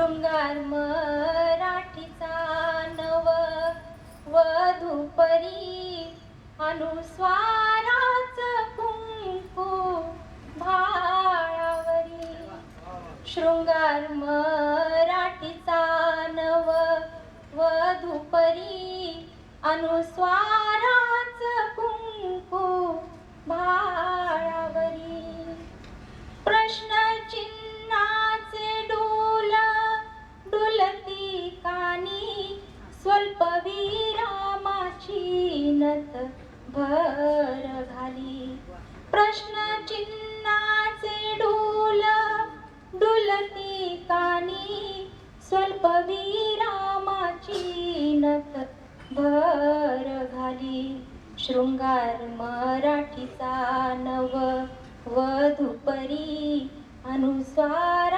शृंगार मराठीचा नव वधूपरी अनुस्वाराच कुंकू भाळावरी शृंगार मराठीचा नव वधूपरी अनुस्वारा विरामाची नत भर घाली. प्रश्नचिन्हाचे डोल डुलती कानी. स्वल्प विरामाची नत भर घाली. शृंगार मराठीचा नव वधुपरी अनुस्वार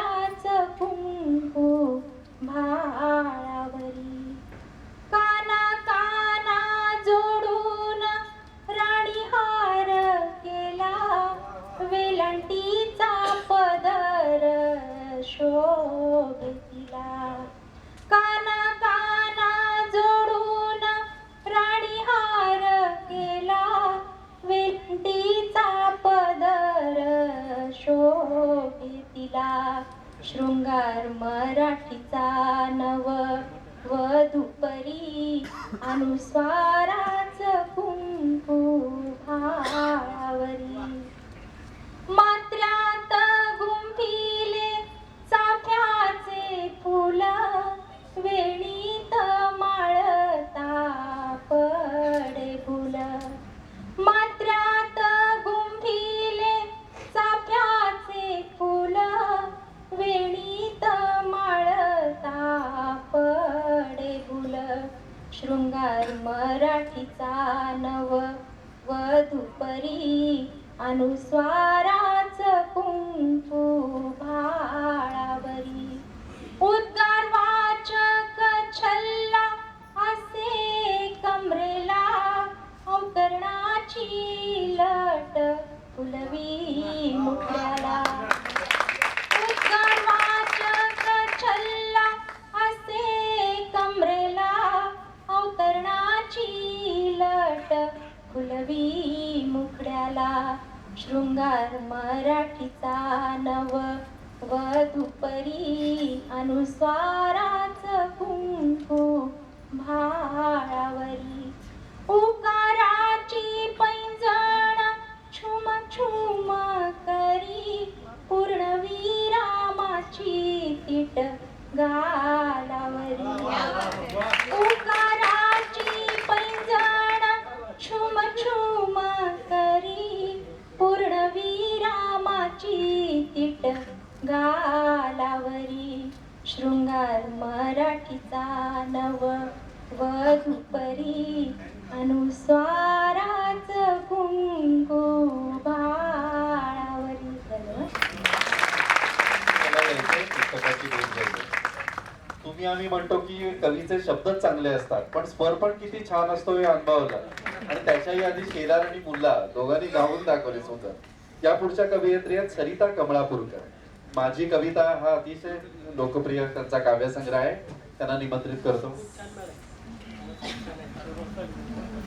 वेलंटीचा पदर शोभेतिला काना काना जोडून राणीहार केला. विंटीचा पदर शोभेतिला शृंगार मराठीचा नव व दुपरी कुंकू शृंगार मराठीचा नव वधूपरी अनुस्वाराच कुंकू भाळावरी उद्गार वाचक छल्ला असे कमरेला अवतरणाची लट फुलवी. झाला शृंगार मराठीचा नव व दुपरी अनुस्वाराच कुंकू भाळावरी उकाराची पैंजण छुम छुम करी. पूर्णविरामाची तिट गा पूर्णविरामाची तिट गालावरी शृंगार मराठीचा नव वधूपरी अनुस्वाराच कुंकू बाळावरी. तुम्ही आम्ही म्हणतो की कवीचे शब्दच चांगले असतात पण स्वर पण किती छान असतो हे अनुभवलं. आणि त्याच्याही आधी शेलार आणि मुल्ला दोघांनी गाऊन दाखवले सुंदर. या पुढच्या कवयित्री आहेत सरिता कमळापूरकर. माझी कविता हा अतिशय लोकप्रिय त्यांचा काव्यसंग्रह आहे. त्यांना निमंत्रित करतो.